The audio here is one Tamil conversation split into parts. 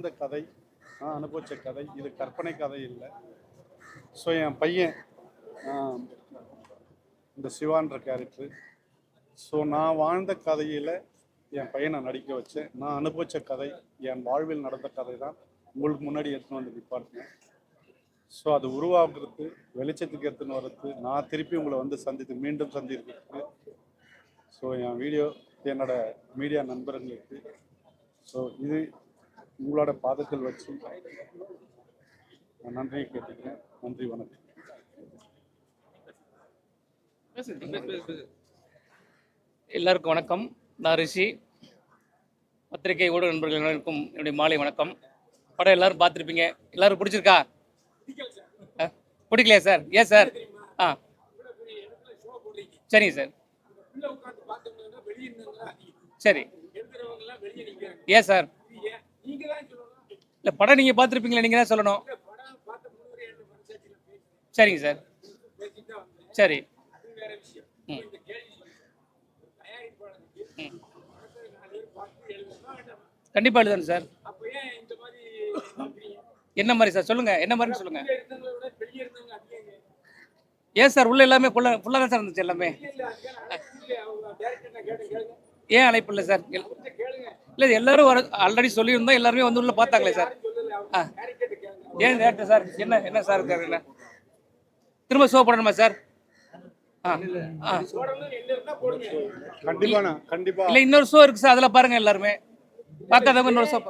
இந்த கதை நான் அனுபவிச்ச கதை இது கற்பனை கதை இல்லை. ஸோ என் பையன் இந்த சிவான்ற கேரக்டர் ஸோ நான் வாழ்ந்த கதையில் என் பையனை நடிக்க வச்சேன். நான் அனுபவித்த கதை என் வாழ்வில் நடந்த கதை தான் உங்களுக்கு முன்னாடி எடுத்துன்னு வந்து நிப்பாட்டினேன். ஸோ அது உருவாக்குறது வெளிச்சத்துக்கு எடுத்துன்னு வர்றது நான் திருப்பி உங்களை வந்து சந்தித்து மீண்டும் சந்திக்கிறதுக்கு. ஸோ என் வீடியோ என்னோட மீடியா நண்பர்களுக்கு. ஸோ இது உங்களோட பாதத்தில் வச்சு நன்றியை கேட்டுக்கிறேன். நன்றி வணக்கம். எல்லாருக்கும் வணக்கம். நான் ரிஷி. பத்திரிகை ஊடக நண்பர்கள் அனைவருக்கும் என்னுடைய மாலை வணக்கம். படம் எல்லாரும் பார்த்துருப்பீங்க. எல்லாரும் பிடிச்சிருக்கா? பிடிக்கலையா சார்? ஏன் சார்? ஆ. சரிங்க சார். சரி. ஏன் சார்? இல்லை படம் நீங்கள் பார்த்துருப்பீங்களா? நீங்கள் தான் சொல்லணும் சரிங்க சார். சரி. ம். ம். கண்டிப்பா எழுதணும் சார். என்ன மாதிரி சார்? சொல்லுங்க. என்ன மாதிரி சொல்லுங்க. ஏன்? சார்? உள்ள எல்லாமே ஃபுல்லா ஃபுல்லா தான் சார் இருந்துச்சு எல்லாமே. ஏன் அழைப்பு இல்லை சார்? இல்லை எல்லாரும் வர ஆல்ரெடி சொல்லியிருந்தோம் எல்லாருமே வந்து உள்ள பார்த்தாங்களே சார். ஆ. ஏன் டேரக்டர் சார்? என்ன என்ன சார் இருக்காரு என்ன? திரும்ப ஷோ பண்ணணுமா சார்? இல்ல இன்னொரு ஷோ இருக்கு சார் அதுல பாருங்க எல்லாருமே. பார்க்காதவங்க இன்னொரு ஷோ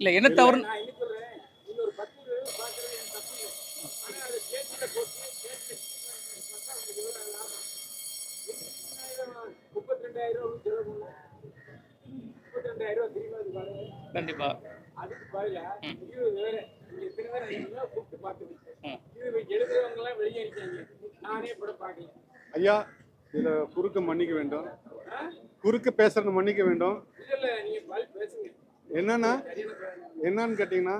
இல்ல என்ன தவறு கண்டிப்பா. ஐயா இதை குறுக்க மன்னிக்க வேண்டும். குறுக்க பேசுறது மன்னிக்க வேண்டும். என்னன்னா என்னன்னு கேட்டிங்கன்னா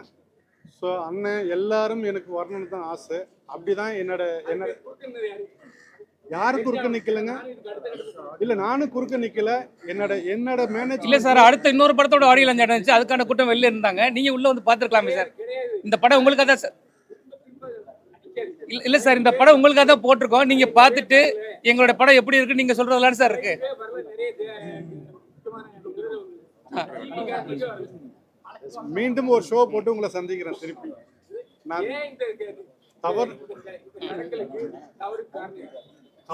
ஸோ அண்ணன் எல்லாரும் எனக்கு வரணும்னு தான் ஆசை. அப்படிதான் என்னோட என்ன யாரு குறுக்க நிக்கலங்க? இல்ல நானும் குறுக்க நிக்கல. என்னோட என்னோட மேனேஜ் இல்ல சார் அடுத்த இன்னொரு படத்தோட ஆடியோ லஞ்ச் நடந்துச்சு அதுக்கான கூட்டம் வெளில இருந்தாங்க. நீங்க உள்ள வந்து பாத்துருக்கலாமே சார். இந்த படம் உங்களுக்காக தான் சார். இல்ல- இல்ல சார் இந்த படம் உங்களுக்காக தான் போட்டிருக்கோம். நீங்க பார்த்துட்டு எங்களோட படம் எப்படி இருக்கு நீங்க சொல்றதுலாம் சார் இருக்கு. மீண்டும் ஒரு ஷோ போட்டு உங்களை சந்திக்கிறேன் திருப்பி. நான் தவறு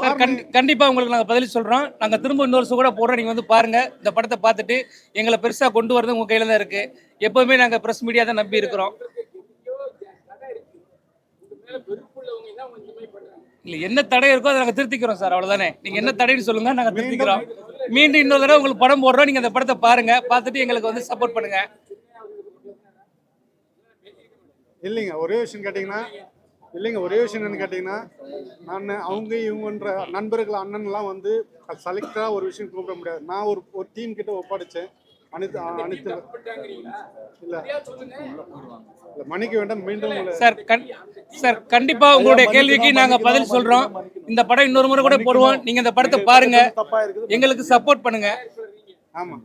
சார் கண்டி- கண்டிப்பா உங்களுக்கு நாங்க பதில் சொல்றோம். நாங்க திரும்ப இன்னொரு கூட போடுறோம். நீங்க வந்து பாருங்க. இந்த படத்தை பார்த்துட்டு எங்களை பெருசா கொண்டு வரது உங்க கையில தான் இருக்கு. எப்பவுமே நாங்க பிரஸ் மீடியா தான் நம்பி இருக்கிறோம். இல்ல என்ன தடை இருக்கோ அதை நாங்க திருத்திக்கிறோம் சார் அவ்வளவுதானே. நீங்க என்ன தடைன்னு சொல்லுங்க நாங்க திருத்திக்கிறோம். மீண்டும் இன்னொரு தடவை உங்களுக்கு படம் போடுறோம். நீங்க அந்த படத்தை பாருங்க. பார்த்துட்டு எங்களுக்கு வந்து சப்போர்ட் பண்ணுங்க. இல்லைங்க. ஒரே விஷயம் கேட்டிங்கன்னா இல்லைங்க ஒரே விஷயம் என்னன்னு கேட்டிங்கன்னா நான் அவங்க இவங்கன்ற நண்பர்கள் அண்ணன்லாம் வந்து செலக்டராக ஒரு விஷயம் கூப்பிட முடியாது. நான் ஒரு ஒரு டீம் கிட்ட ஒப்படைச்சேன். அனைத்து அனைத்து இல்லை. இல்லை மன்னிக்க வேண்டாம் மீண்டும் சார் கண் சார் கண்டிப்பா உங்களுடைய கேள்விக்கு நாங்க பதில் சொல்றோம். இந்த படம் இன்னொரு முறை கூட போடுவோம். நீங்க இந்த படத்தை பாருங்க. எங்களுக்கு சப்போர்ட் பண்ணுங்க. ஆமாம்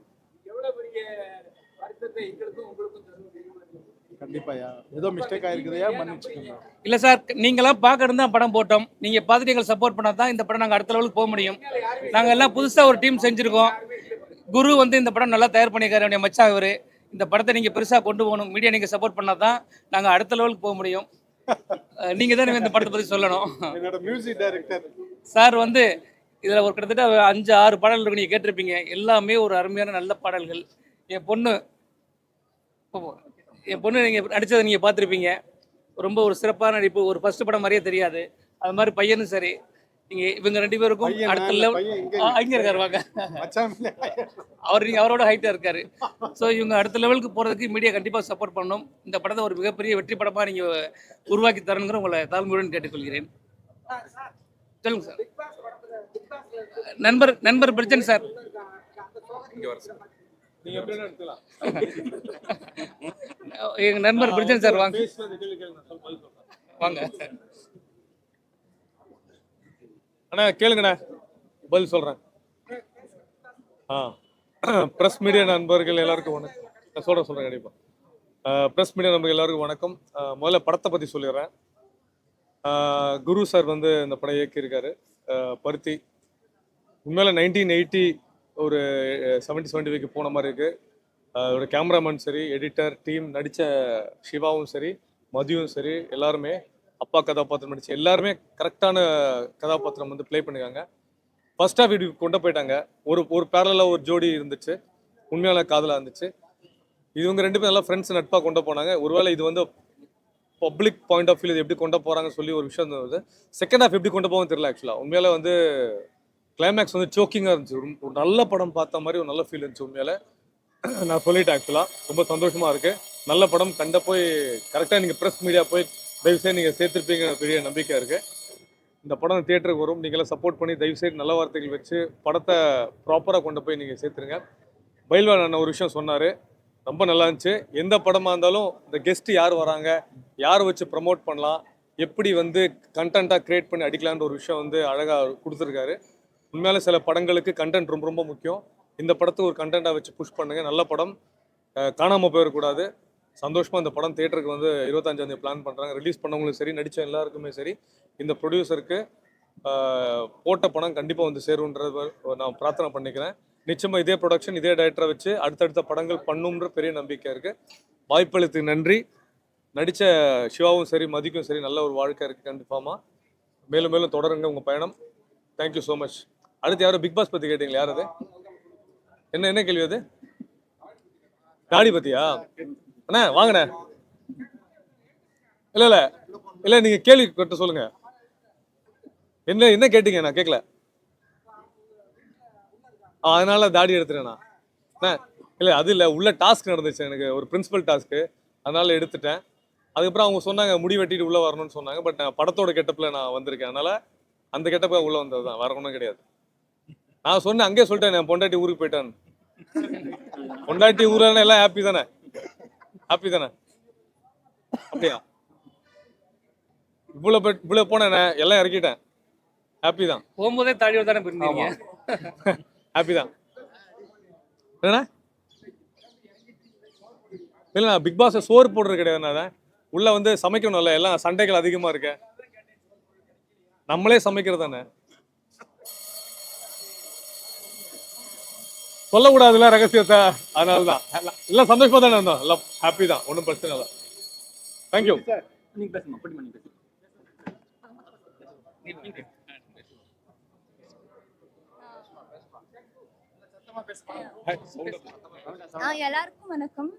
கண்டிப்பாயா ஏதோ மிஸ்டேக் ஆயிருக்குதையா மன்னிச்சுக்கோங்க? இல்ல சார் நீங்களாம் பார்க்கறது தான் படம் போட்டோம். நீங்க பார்த்துட்டு எங்களுக்கு சப்போர்ட் பண்ணா தான் இந்த படம் நாங்க அடுத்த லெவலுக்கு போக முடியும். நாங்க எல்லாம் புதுசா ஒரு டீம் செஞ்சிருக்கோம். குரு வந்து இந்த படம் நல்லா தயார் பண்ணியிருக்காரு என்னுடைய மச்சான் இவரு இந்த படத்தை நீங்க பெருசா கொண்டு போகணும் மீடியா நீங்க சப்போர்ட் பண்ணா தான் நாங்க அடுத்த லெவலுக்கு போக முடியும். அஹ் நீங்க தான் இந்த படத்தை பத்தி சொல்லணும். என்னோட மியூசிக் டைரக்டர் சார் வந்து இதுல ஒரு கிட்டத்தட்ட அஞ்சு ஆறு பாடல்கள் இருக்கு நீங்க கேட்டிருப்பீங்க. எல்லாமே ஒரு அருமையான நல்ல பாடல்கள். என் பொண்ணு என் பொண்ணு நீங்க நடிச்சதை நீங்க பார்த்துருப்பீங்க. ரொம்ப ஒரு சிறப்பான நடிப்பு. ஒரு ஃபர்ஸ்ட் படம் மாதிரியே தெரியாது. அது மாதிரி பையனும் சரி. நீங்க இவங்க ரெண்டு பேருக்கும் அடுத்த லெவல் இங்க இருக்காரு வாங்க. மச்சான் அவர் நீங்க அவரோட ஹைட்டா இருக்காரு. ஸோ இவங்க அடுத்த லெவலுக்கு போறதுக்கு மீடியா கண்டிப்பா சப்போர்ட் பண்ணணும். இந்த படத்தை ஒரு மிகப்பெரிய வெற்றி படமா நீங்க உருவாக்கி தரணுங்கிற உங்களை தாழ்மையுடன் கேட்டுக்கொள்கிறேன். சொல்லுங்க சார். நண்பர் நண்பர் பிரச்சனை சார். எங்க நண்பர் பிரச்சனை சார் வாங்க. வாங்க. அண்ணா கேளுங்கண்ணா பதில் சொல்றேன். ஆ ப்ரெஸ் மீடியா நண்பர்கள் எல்லாருக்கும் வணக்கம் சொல்கிறேன் சொல்கிறேன் கண்டிப்பாக ப்ரெஸ் மீடியா நம்ம எல்லாருக்கும் வணக்கம். முதல்ல படத்தை பற்றி சொல்லிடுறேன். குரு சார் வந்து இந்த படம் இயக்கியிருக்காரு. பருத்தி. உண்மையில நைன்டீன் எயிட்டி ஒரு செவன்டி செவன்டி வீக்கு போன மாதிரி இருக்குது ஒரு கேமராமேன் சரி எடிட்டர் டீம் நடித்த சிவாவும் சரி மதியும் சரி எல்லாருமே அப்பா கதாபாத்திரம் நடிச்சு எல்லாருமே கரெக்டான கதாபாத்திரம் வந்து ப்ளே பண்ணிருக்காங்க. ஃபர்ஸ்ட் ஹாஃப் இது கொண்டு போயிட்டாங்க. ஒரு ஒரு பேரலாக ஒரு ஜோடி இருந்துச்சு. உண்மையான காதலாக இருந்துச்சு. இவங்க ரெண்டு பேரும் நல்லா ஃப்ரெண்ட்ஸ் நட்பாக கொண்டு போனாங்க. ஒருவேளை இது வந்து பப்ளிக் பாயிண்ட் ஆஃப் வியூ இது எப்படி கொண்டு போகிறாங்கன்னு சொல்லி ஒரு விஷயம் இருந்தது. செகண்ட் ஹாஃப் எப்படி கொண்டு போகணும்னு தெரியல ஆக்சுவலாக உண்மையில வந்து கிளைமேக்ஸ் வந்து சோக்கிங்காக இருந்துச்சு. ஒரு நல்ல படம் பார்த்த மாதிரி ஒரு நல்ல ஃபீல் இருந்துச்சு உண்மையில. நான் சொல்லிட்டேன் ஆக்சுவலாக ரொம்ப சந்தோஷமாக இருக்கு. நல்ல படம் கண்ட போய் கரெக்டாக நீங்கள் ப்ரெஸ் மீடியா போய் தயவுசெய்து நீங்கள் சேர்த்துருப்பீங்க பெரிய நம்பிக்கை இருக்கு. இந்த படம் தியேட்டருக்கு வரும். நீங்களாம் சப்போர்ட் பண்ணி தயவுசெய்து நல்ல வார்த்தைகள் வச்சு படத்தை ப்ராப்பராக கொண்டு போய் நீங்கள் சேர்த்துருங்க. பயில்வான் அண்ணன் ஒரு விஷயம் சொன்னார். ரொம்ப நல்லா இருந்துச்சு. எந்த படமாக இருந்தாலும் இந்த கெஸ்ட்டு யார் வராங்க யார் வச்சு ப்ரமோட் பண்ணலாம் எப்படி வந்து கண்டென்ட்டாக க்ரியேட் பண்ணி அடிக்கலான்ற ஒரு விஷயம் வந்து அழகாக கொடுத்துருக்காரு. உண்மையால சில படங்களுக்கு கண்டென்ட் ரொம்ப ரொம்ப முக்கியம். இந்த படத்தை ஒரு கண்டென்ட்டாக வச்சு புஷ் பண்ணுங்கள் நல்ல படம். காணாமல் போயிடக்கூடாது. சந்தோஷமாக இந்த படம் தேட்டருக்கு வந்து இருபத்தஞ்சாந்தேதி பிளான் பண்ணுறாங்க ரிலீஸ் பண்ணவங்களும் சரி நடித்த எல்லாருக்குமே சரி இந்த ப்ரொடியூசருக்கு போட்ட படம் கண்டிப்பாக வந்து சேரும்ன்றது நான் பிரார்த்தனை பண்ணிக்கிறேன். நிச்சயமாக இதே ப்ரொடக்ஷன் இதே டைரக்டரை வச்சு அடுத்தடுத்த படங்கள் பண்ணும்ன்ற பெரிய நம்பிக்கை இருக்குது வாய்ப்பளித்து நன்றி. நடித்த சிவாவும் சரி மதிக்கும் சரி நல்ல ஒரு வாழ்க்கை இருக்குது கண்டிப்பாக மேலும் மேலும் தொடருங்க உங்கள் பயணம். தேங்க்யூ ஸோ மச் அடுத்து யாரும் பிக் பாஸ் பத்தி கேட்டீங்களா? யார் அது? என்ன என்ன கேள்வி அது? தாடி பத்தியா? அண்ணா வாங்கண்ணே. இல்ல இல்ல. இல்ல நீங்க கேள்வி கேட்டு சொல்லுங்க. என்ன என்ன கேட்டீங்க? நான் கேட்கல அதனால தாடி எடுத்துட்டேண்ணா இல்ல அது இல்ல. உள்ள டாஸ்க் நடந்துச்சு எனக்கு. ஒரு பிரின்சிபல் டாஸ்க்கு அதனால எடுத்துட்டேன். அதுக்கப்புறம் அவங்க சொன்னாங்க முடி வெட்டிட்டு உள்ள வரணும்னு சொன்னாங்க. பட் நான் படத்தோட கெட்டப்ல நான் வந்திருக்கேன். அதனால அந்த கெட்டப்ப உள்ள வந்தது தான் ஒன்றும் கிடையாது. நான் சொன்னேன் அங்கேயே சொல்லிட்டேன் என் பொண்டாட்டி ஊருக்கு போயிட்டான்னு. பொண்டாட்டி ஊரான எல்லாம் ஹாப்பி தானே? ஹாப்பி தானே? அப்படியா? இவ்வளோ இவ்வளோ போனேனே எல்லாம் இறக்கிட்டேன். ஹாப்பி தான். போகும்போதே தாடியோட தானே போயிருந்தீங்க ஹாப்பி தான். என்னண்ணா? இல்லை நான் பிக் பாஸ் சோறு போடுறது கிடையாது நான் உள்ள வந்து சமைக்கணும்ல எல்லாம் சண்டைகள் அதிகமா இருக்கு. நம்மளே சமைக்கிறது தானே? சொல்லக்கூடாதுல்ல ரகசியத்தை. அதனால தான் எல்லாம் சந்தோஷமா தானே இருந்தோம்? எல்லாம் ஹாப்பி தான். ஒன்றும் பிரச்சனை இல்லை. தேங்க்யூ நீங்க பண்ணி எல்லாருக்கும் வணக்கம்.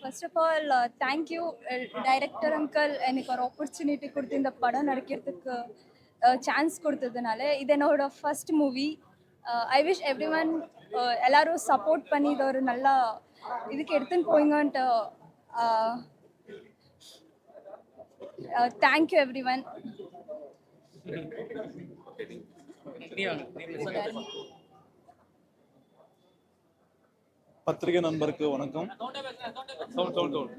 First of all thank you director uncle எனக்கு ஒரு ஆப்பர்ச்சுனிட்டி கொடுத்து இந்த படம் நடிக்கிறதுக்கு சான்ஸ் கொடுத்ததுனால இது என்னோட first movie I wish every one எல்லாரும் சப்போர்ட் பண்ணி இதை ஒரு நல்லா இதுக்கு எடுத்துன்னு போயிங்கன்ட்டு தேங்க்யூ எவ்ரி ஒன் பத்திரிகை நண்பருக்கு வணக்கம்.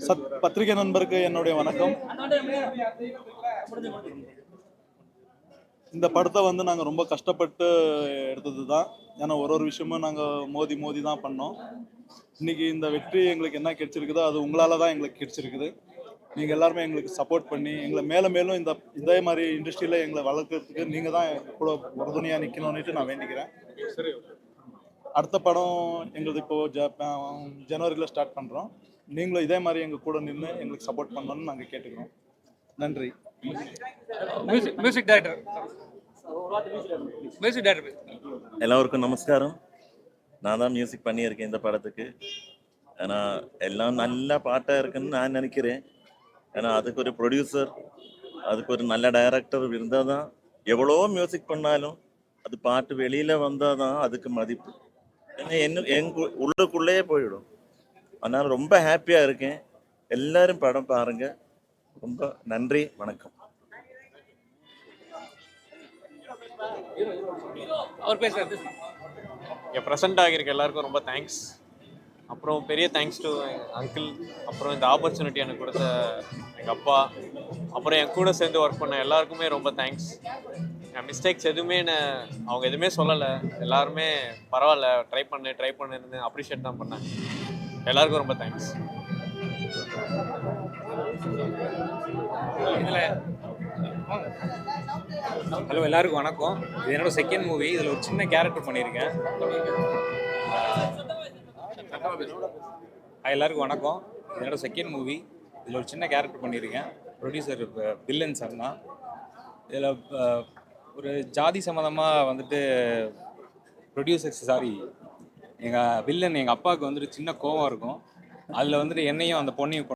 சத் பத்திரிகை நண்பருக்கு என்னுடைய வணக்கம். இந்த படத்தை வந்து நாங்கள் ரொம்ப கஷ்டப்பட்டு எடுத்தது தான் ஏன்னா ஒரு ஒரு விஷயமும் நாங்கள் மோதி மோதி தான் பண்ணோம். இன்னைக்கு இந்த வெற்றி எங்களுக்கு என்ன கிடைச்சிருக்குதோ அது உங்களால் தான் எங்களுக்கு கிடைச்சிருக்குது. நீங்கள் எல்லாருமே எங்களுக்கு சப்போர்ட் பண்ணி எங்களை மேலும் மேலும் இந்த இதே மாதிரி இண்டஸ்ட்ரியில் எங்களை வளர்க்கறதுக்கு நீங்கள் தான் கூட உறுதுணையாக நிற்கணும்னுட்டு நான் வேண்டிக்கிறேன். சரி அடுத்த படம் எங்களுக்கு இப்போ ஜனவரியில் ஸ்டார்ட் பண்ணுறோம் நீங்களும் இதே மாதிரி எங்கள் கூட நின்று எங்களுக்கு சப்போர்ட் பண்ணணும்னு நாங்கள் கேட்டுக்கிறோம். நன்றி. Music music director music director எல்லோருக்கும் நமஸ்காரம். நான் தான் மியூசிக் பண்ணியிருக்கேன் இந்த படத்துக்கு. ஏன்னா எல்லாம் நல்ல பாட்டாக இருக்குன்னு நான் நினைக்கிறேன். ஏன்னா அதுக்கு ஒரு ப்ரொடியூசர் அதுக்கு ஒரு நல்ல டைரக்டர் இருந்தால் தான் எவ்வளோ மியூசிக் பண்ணாலும் அது பாட்டு வெளியில் வந்தால் தான் அதுக்கு மதிப்பு. ஏன்னா என்ன எங்க உள்ளுக்குள்ளேயே போயிடும். அதனால் ரொம்ப ஹாப்பியாக இருக்கேன். எல்லாரும் படம் பாருங்கள் ரொம்ப நன்றி வணக்கம். அவர் பேசுறாரு. இங்கே ப்ரெசென்ட் ஆகியிருக்க எல்லாருக்கும் ரொம்ப தேங்க்ஸ் அப்புறம் பெரிய தேங்க்ஸ் டு அங்கிள் அப்புறம் இந்த ஆப்பர்ச்சுனிட்டி எனக்கு கொடுத்த எங்கள் அப்பா அப்புறம் என் கூட சேர்ந்து ஒர்க் பண்ண எல்லாருக்குமே ரொம்ப தேங்க்ஸ் என் மிஸ்டேக்ஸ் எதுவுமே நான் அவங்க எதுவுமே சொல்லலை. எல்லாருமே பரவாயில்ல ட்ரை பண்ணு ட்ரை பண்ணுன்னு அப்ரிஷியேட் தான் பண்ணாங்க எல்லாருக்கும் ரொம்ப தேங்க்ஸ் ஹலோ எல்லாருக்கும் வணக்கம். இது என்னோட செகண்ட் மூவி இதில் ஒரு சின்ன கேரக்டர் பண்ணியிருக்கேன். Hi, எல்லாருக்கும் வணக்கம். இது என்னோட செகண்ட் மூவி இதில் ஒரு சின்ன கேரக்டர் பண்ணியிருக்கேன். ப்ரொடியூசர் பில்லன் சார் தான். இதில் ஒரு ஜாதி சம்மந்தமாக வந்துட்டு ப்ரொடியூசர் சாரி எங்கள் வில்லன் எங்கள் அப்பாவுக்கு வந்துட்டு சின்ன கோவம் இருக்கும். அதில் வந்துட்டு என்னையும் அந்த பொண்ணையும்